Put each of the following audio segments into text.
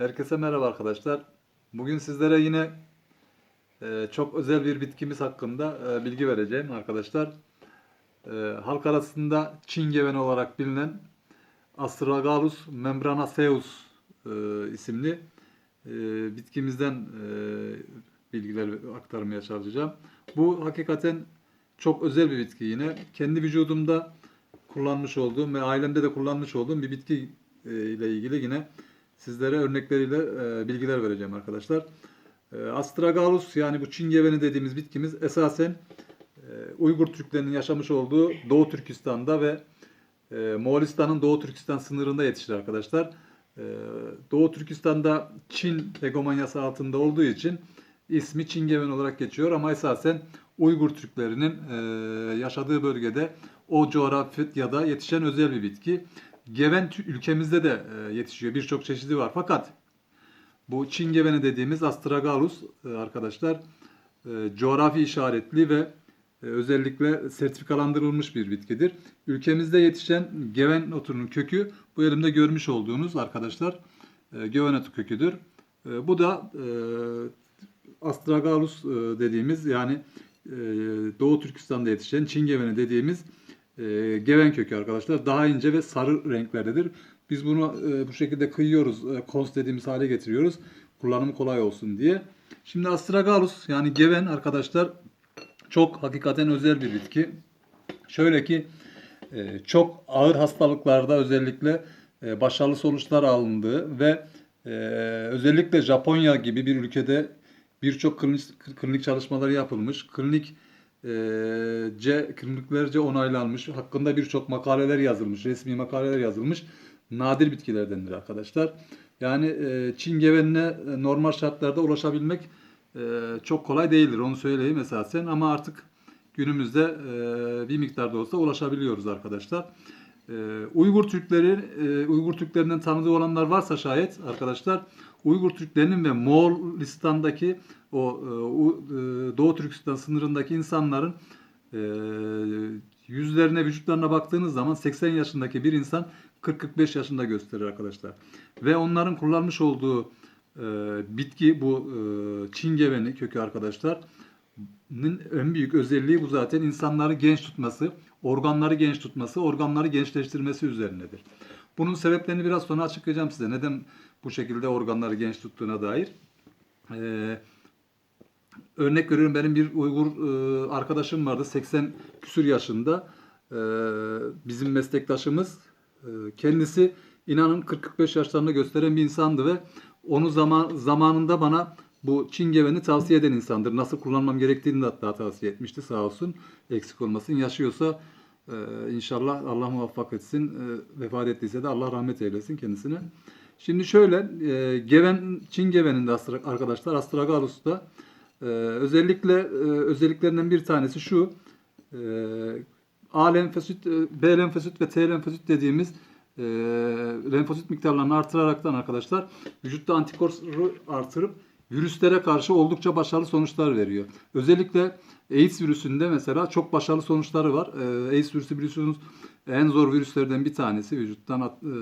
Herkese merhaba arkadaşlar. Bugün sizlere yine e, çok özel bir bitkimiz hakkında e, bilgi vereceğim arkadaşlar. E, halk arasında Çingeven olarak bilinen Astragalus membranaceus isimli bitkimizden bilgiler aktarmaya çalışacağım. Bu hakikaten çok özel bir bitki yine. Kendi vücudumda kullanmış olduğum ve ailemde de kullanmış olduğum bir bitki ile ilgili yine sizlere örnekleriyle e, bilgiler vereceğim arkadaşlar. E, Astragalus yani bu çingeveni dediğimiz bitkimiz esasen e, Uygur Türklerinin yaşamış olduğu Doğu Türkistan'da ve e, Moğolistan'ın Doğu Türkistan sınırında yetişir arkadaşlar. E, Doğu Türkistan'da Çin hegemonyası altında olduğu için ismi Çingeven olarak geçiyor ama esasen Uygur Türklerinin e, yaşadığı bölgede o coğrafyada yetişen özel bir bitki. Geven ülkemizde de e, yetişiyor. Birçok çeşidi var. Fakat bu Çin geveni dediğimiz Astragalus e, arkadaşlar e, coğrafi işaretli ve özellikle sertifikalandırılmış bir bitkidir. Ülkemizde yetişen geven otunun kökü bu elimde görmüş olduğunuz arkadaşlar geven otu köküdür. Bu da Astragalus dediğimiz yani Doğu Türkistan'da yetişen Çin geveni dediğimiz e, geven kökü arkadaşlar. Daha ince ve sarı renklerdedir. Biz bunu e, bu şekilde kıyıyoruz. E, kons dediğimiz hale getiriyoruz. Kullanımı kolay olsun diye. Şimdi Astragalus yani geven arkadaşlar çok hakikaten özel bir bitki. Şöyle ki e, çok ağır hastalıklarda özellikle e, başarılı sonuçlar alındığı ve e, özellikle Japonya gibi bir ülkede birçok klinik, klinik çalışmaları yapılmış. Klinik e, ce, kliniklerce onaylanmış. Hakkında birçok makaleler yazılmış. Resmi makaleler yazılmış. Nadir bitkilerdendir arkadaşlar. Yani e, Çin gevenine e, normal şartlarda ulaşabilmek e, çok kolay değildir. Onu söyleyeyim esasen. Ama artık günümüzde bir miktarda olsa ulaşabiliyoruz arkadaşlar. Uygur Türkleri, Uygur Türklerinden tanıdığı olanlar varsa şayet arkadaşlar Uygur Türklerinin ve Moğolistan'daki o e, e, Doğu Türkistan sınırındaki insanların e, yüzlerine, vücutlarına baktığınız zaman 80 yaşındaki bir insan 40-45 yaşında gösterir arkadaşlar. Ve onların kullanmış olduğu bitki bu çingeveni kökü arkadaşlar en büyük özelliği bu zaten insanları genç tutması, organları genç tutması, organları gençleştirmesi üzerinedir. Bunun sebeplerini biraz sonra açıklayacağım size. Neden bu şekilde organları genç tuttuğuna dair. Ee, örnek veriyorum benim bir Uygur e, arkadaşım vardı 80 küsür yaşında. Ee, bizim meslektaşımız e, kendisi inanın 40-45 yaşlarını gösteren bir insandı ve onu zaman zamanında bana bu çingeveni tavsiye eden insandır. Nasıl kullanmam gerektiğini de hatta tavsiye etmişti sağ olsun. Eksik olmasın. Yaşıyorsa e, inşallah Allah muvaffak etsin. E, vefat ettiyse de Allah rahmet eylesin kendisine. Şimdi şöyle e, geven Çin geveninde arkadaşlar Astragalus'ta e, özellikle e, özelliklerinden bir tanesi şu. E, A lenfosit, e, B lenfosit ve T lenfosit dediğimiz e, lenfosit miktarlarını artıraraktan arkadaşlar vücutta antikoru artırıp virüslere karşı oldukça başarılı sonuçlar veriyor. Özellikle AIDS virüsünde mesela çok başarılı sonuçları var. E, AIDS virüsü biliyorsunuz en zor virüslerden bir tanesi. Vücuttan at- e,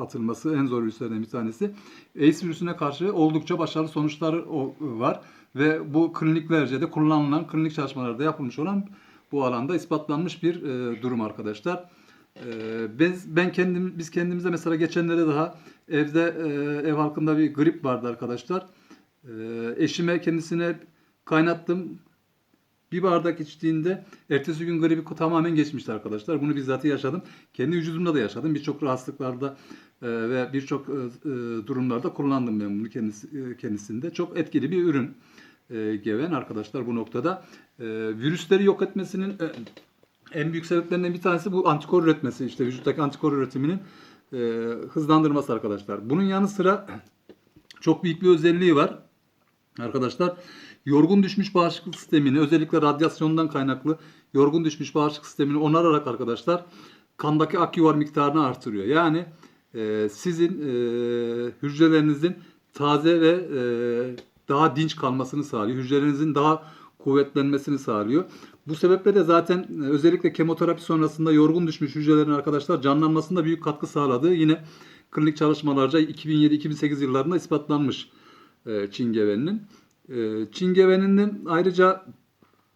atılması en zor virüslerden bir tanesi. AIDS virüsüne karşı oldukça başarılı sonuçları var. Ve bu kliniklerce de kullanılan, klinik çalışmalarda yapılmış olan bu alanda ispatlanmış bir e, durum arkadaşlar. E, ben, ben kendim, biz kendimize mesela geçenlerde daha evde e, ev halkında bir grip vardı arkadaşlar. E, eşime kendisine kaynattım. Bir bardak içtiğinde ertesi gün gribi tamamen geçmişti arkadaşlar. Bunu bizzat yaşadım. Kendi vücudumda da yaşadım. Birçok rahatsızlıklarda e, ve birçok e, e, durumlarda kullandım ben bunu kendisi, kendisinde. Çok etkili bir ürün geven arkadaşlar bu noktada. Virüsleri yok etmesinin en büyük sebeplerinden bir tanesi bu antikor üretmesi. İşte vücuttaki antikor üretiminin hızlandırması arkadaşlar. Bunun yanı sıra çok büyük bir özelliği var. Arkadaşlar yorgun düşmüş bağışıklık sistemini özellikle radyasyondan kaynaklı yorgun düşmüş bağışıklık sistemini onararak arkadaşlar kandaki aküvar miktarını artırıyor. Yani e, sizin e, hücrelerinizin taze ve e, daha dinç kalmasını sağlıyor. Hücrelerinizin daha kuvvetlenmesini sağlıyor. Bu sebeple de zaten e, özellikle kemoterapi sonrasında yorgun düşmüş hücrelerin arkadaşlar canlanmasında büyük katkı sağladığı yine klinik çalışmalarca 2007-2008 yıllarında ispatlanmış e, çingevenin. E, çingevenin ayrıca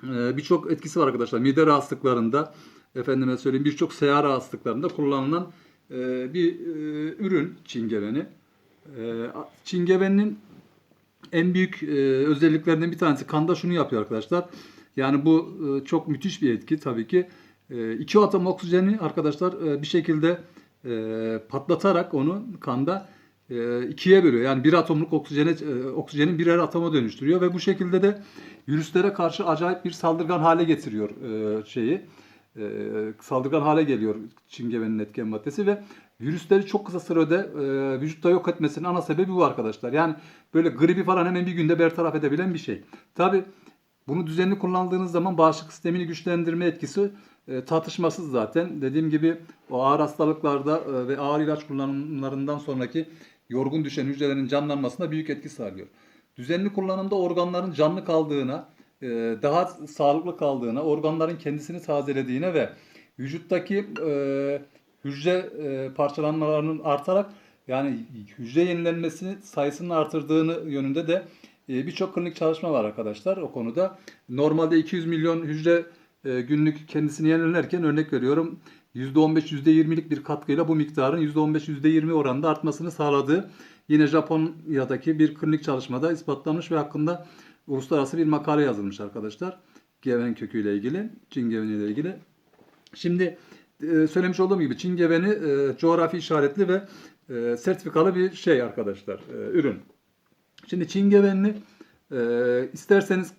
e, birçok etkisi var arkadaşlar. Mide rahatsızlıklarında, efendime söyleyeyim birçok seyahat rahatsızlıklarında kullanılan e, bir e, ürün çingeveni. Çingevenin en büyük özelliklerinden bir tanesi kanda şunu yapıyor arkadaşlar. Yani bu çok müthiş bir etki tabii ki. İki atom oksijeni arkadaşlar bir şekilde patlatarak onu kanda e, ikiye bölüyor. Yani bir atomluk oksijene, e, oksijenin birer atoma dönüştürüyor ve bu şekilde de virüslere karşı acayip bir saldırgan hale getiriyor e, şeyi. Saldırgan hale geliyor çingevenin etken maddesi ve virüsleri çok kısa sürede vücutta yok etmesinin ana sebebi bu arkadaşlar. Yani böyle gribi falan hemen bir günde bertaraf edebilen bir şey. Tabi bunu düzenli kullandığınız zaman bağışıklık sistemini güçlendirme etkisi e, tartışmasız zaten. Dediğim gibi o ağır hastalıklarda ve ağır ilaç kullanımlarından sonraki yorgun düşen hücrelerin canlanmasına büyük etki sağlıyor. Düzenli kullanımda organların canlı kaldığına, e, daha sağlıklı kaldığına, organların kendisini tazelediğine ve vücuttaki e, hücre e, parçalanmalarının artarak yani hücre yenilenmesini sayısının artırdığını yönünde de birçok klinik çalışma var arkadaşlar o konuda. Normalde 200 milyon hücre günlük kendisini yenilerken örnek veriyorum %15-%20'lik bir katkıyla bu miktarın %15-%20 oranında artmasını sağladığı yine Japonya'daki bir klinik çalışmada ispatlanmış ve hakkında uluslararası bir makale yazılmış arkadaşlar. Geven köküyle ilgili, Çin geveniyle ilgili. Şimdi e, söylemiş olduğum gibi Çin geveni e, coğrafi işaretli ve e, sertifikalı bir şey arkadaşlar, ürün. Şimdi Çin gevenini isterseniz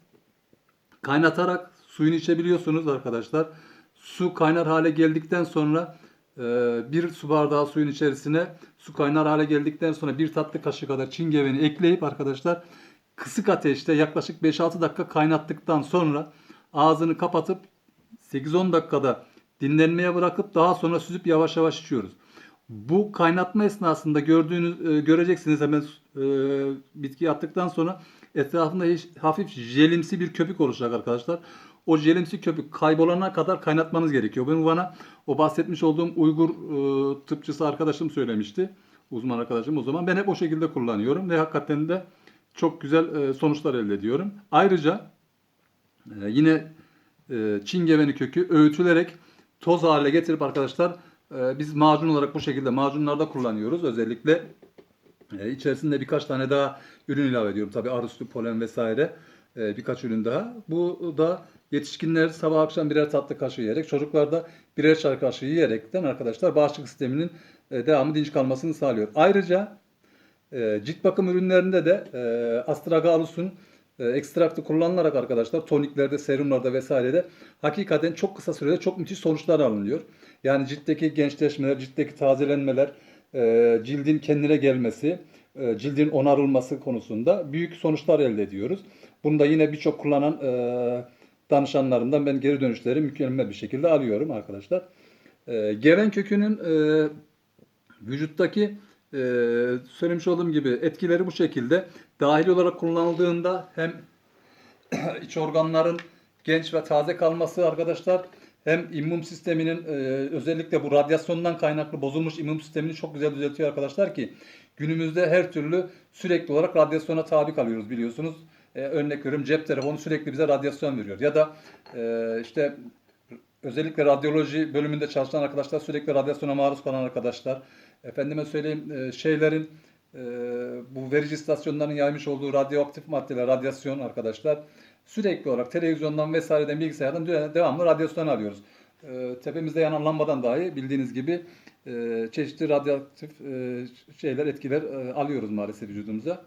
kaynatarak suyunu içebiliyorsunuz arkadaşlar. Su kaynar hale geldikten sonra e, bir su bardağı suyun içerisine su kaynar hale geldikten sonra bir tatlı kaşığı kadar çingeveni ekleyip arkadaşlar kısık ateşte yaklaşık 5-6 dakika kaynattıktan sonra ağzını kapatıp 8-10 dakikada dinlenmeye bırakıp daha sonra süzüp yavaş yavaş içiyoruz. Bu kaynatma esnasında gördüğünüz e, göreceksiniz hemen e, bitkiyi attıktan sonra etrafında hiç, hafif jelimsi bir köpük oluşacak arkadaşlar. O jelimsi köpük kaybolana kadar kaynatmanız gerekiyor. Bunu bana o bahsetmiş olduğum Uygur e, tıpçısı arkadaşım söylemişti. Uzman arkadaşım o zaman. Ben hep o şekilde kullanıyorum ve hakikaten de çok güzel e, sonuçlar elde ediyorum. Ayrıca e, yine e, çingeveni kökü öğütülerek toz hale getirip arkadaşlar e, biz macun olarak bu şekilde macunlarda kullanıyoruz. Özellikle e, içerisinde birkaç tane daha ürün ilave ediyorum. Tabi arı sütü, polen vesaire e, birkaç ürün daha. Bu da yetişkinler sabah akşam birer tatlı kaşığı yiyerek, çocuklar da birer çay kaşığı yiyerekten arkadaşlar bağışıklık sisteminin e, devamı dinç kalmasını sağlıyor. Ayrıca e, cilt bakım ürünlerinde de e, astragalus'un e, ekstraktı kullanılarak arkadaşlar toniklerde, serumlarda vesairede hakikaten çok kısa sürede çok müthiş sonuçlar alınıyor. Yani ciltteki gençleşmeler, ciltteki tazelenmeler, cildin kendine gelmesi, cildin onarılması konusunda büyük sonuçlar elde ediyoruz. Bunu da yine birçok kullanan e, danışanlarımdan ben geri dönüşleri mükemmel bir şekilde alıyorum arkadaşlar. E, geven kökünün e, vücuttaki e, söylemiş olduğum gibi etkileri bu şekilde. Dahil olarak kullanıldığında hem iç organların genç ve taze kalması arkadaşlar hem immün sisteminin e, özellikle bu radyasyondan kaynaklı bozulmuş immün sistemini çok güzel düzeltiyor arkadaşlar ki günümüzde her türlü sürekli olarak radyasyona tabi kalıyoruz biliyorsunuz. E, örnek veriyorum cep telefonu sürekli bize radyasyon veriyor ya da e, işte özellikle radyoloji bölümünde çalışan arkadaşlar sürekli radyasyona maruz kalan arkadaşlar. Efendime söyleyeyim e, şeylerin e, bu verici istasyonlarının yaymış olduğu radyoaktif maddeler, radyasyon arkadaşlar. Sürekli olarak televizyondan vesaireden bilgisayardan devamlı radyasyon alıyoruz. E, tepemizde yanan lambadan dahi bildiğiniz gibi e, çeşitli radyoaktif e, şeyler, etkiler e, alıyoruz maalesef vücudumuza.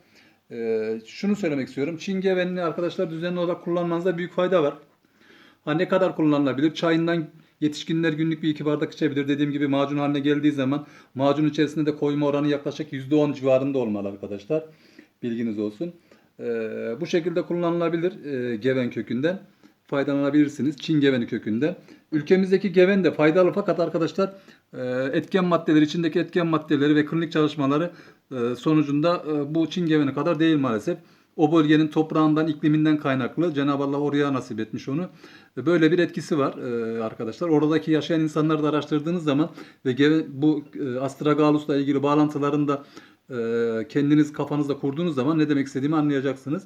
E, şunu söylemek istiyorum. Çingevenini arkadaşlar düzenli olarak kullanmanızda büyük fayda var. Ha ne kadar kullanılabilir? Çayından yetişkinler günlük bir iki bardak içebilir. Dediğim gibi macun haline geldiği zaman macun içerisinde de koyma oranı yaklaşık %10 civarında olmalı arkadaşlar. Bilginiz olsun. Ee, bu şekilde kullanılabilir e, geven kökünden. Faydalanabilirsiniz. Çin geveni kökünden. Ülkemizdeki geven de faydalı fakat arkadaşlar etken maddeleri, içindeki etken maddeleri ve klinik çalışmaları e, sonucunda e, bu Çin geveni kadar değil maalesef. o bölgenin toprağından, ikliminden kaynaklı. Cenab-ı Allah oraya nasip etmiş onu. Ve Böyle bir etkisi var e, arkadaşlar. Oradaki yaşayan insanları da araştırdığınız zaman ve bu e, astragalus'la ilgili bağlantılarını da e, kendiniz kafanızda kurduğunuz zaman ne demek istediğimi anlayacaksınız.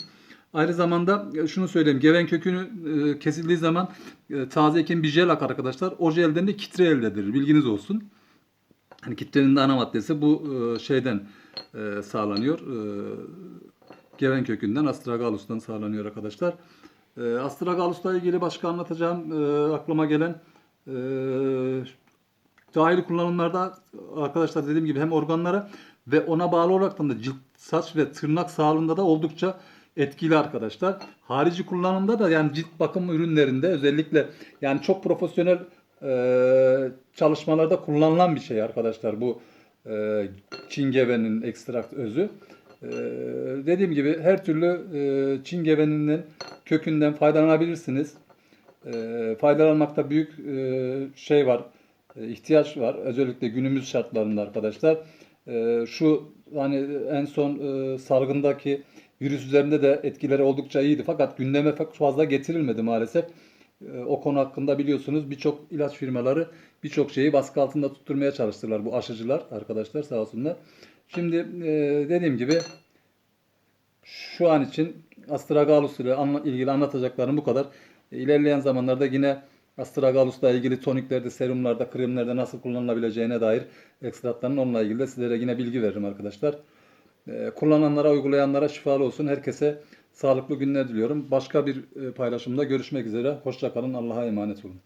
Aynı zamanda e, şunu söyleyeyim. Geven kökünü e, kesildiği zaman e, taze ekim bir jel akar arkadaşlar. O jelden de kitre elde edilir. Bilginiz olsun. Hani kitlenin de ana maddesi bu şeyden sağlanıyor. Geven kökünden astragalus'tan sağlanıyor arkadaşlar. Astragalus'la ilgili başka anlatacağım aklıma gelen dahili kullanımlarda arkadaşlar dediğim gibi hem organlara ve ona bağlı olarak da cilt, saç ve tırnak sağlığında da oldukça etkili arkadaşlar. Harici kullanımda da yani cilt bakım ürünlerinde özellikle yani çok profesyonel e, çalışmalarda kullanılan bir şey arkadaşlar bu e, çingevenin ekstrakt özü. E, dediğim gibi her türlü e, çingevenin kökünden faydalanabilirsiniz. E, faydalanmakta büyük e, şey var, e, ihtiyaç var. Özellikle günümüz şartlarında arkadaşlar. E, şu hani en son e, salgındaki virüs üzerinde de etkileri oldukça iyiydi. Fakat gündeme fazla getirilmedi maalesef. E, o konu hakkında biliyorsunuz birçok ilaç firmaları birçok şeyi baskı altında tutturmaya çalıştılar bu aşıcılar arkadaşlar sağ olsunlar. Şimdi e, dediğim gibi şu an için astragalus ile ilgili anlatacaklarım bu kadar. E, İlerleyen zamanlarda yine astragalusla ilgili toniklerde, serumlarda, kremlerde nasıl kullanılabileceğine dair ekstratların onunla ilgili de sizlere yine bilgi veririm arkadaşlar. E, kullananlara, uygulayanlara şifalı olsun. Herkese sağlıklı günler diliyorum. Başka bir e, paylaşımda görüşmek üzere. Hoşça kalın. Allah'a emanet olun.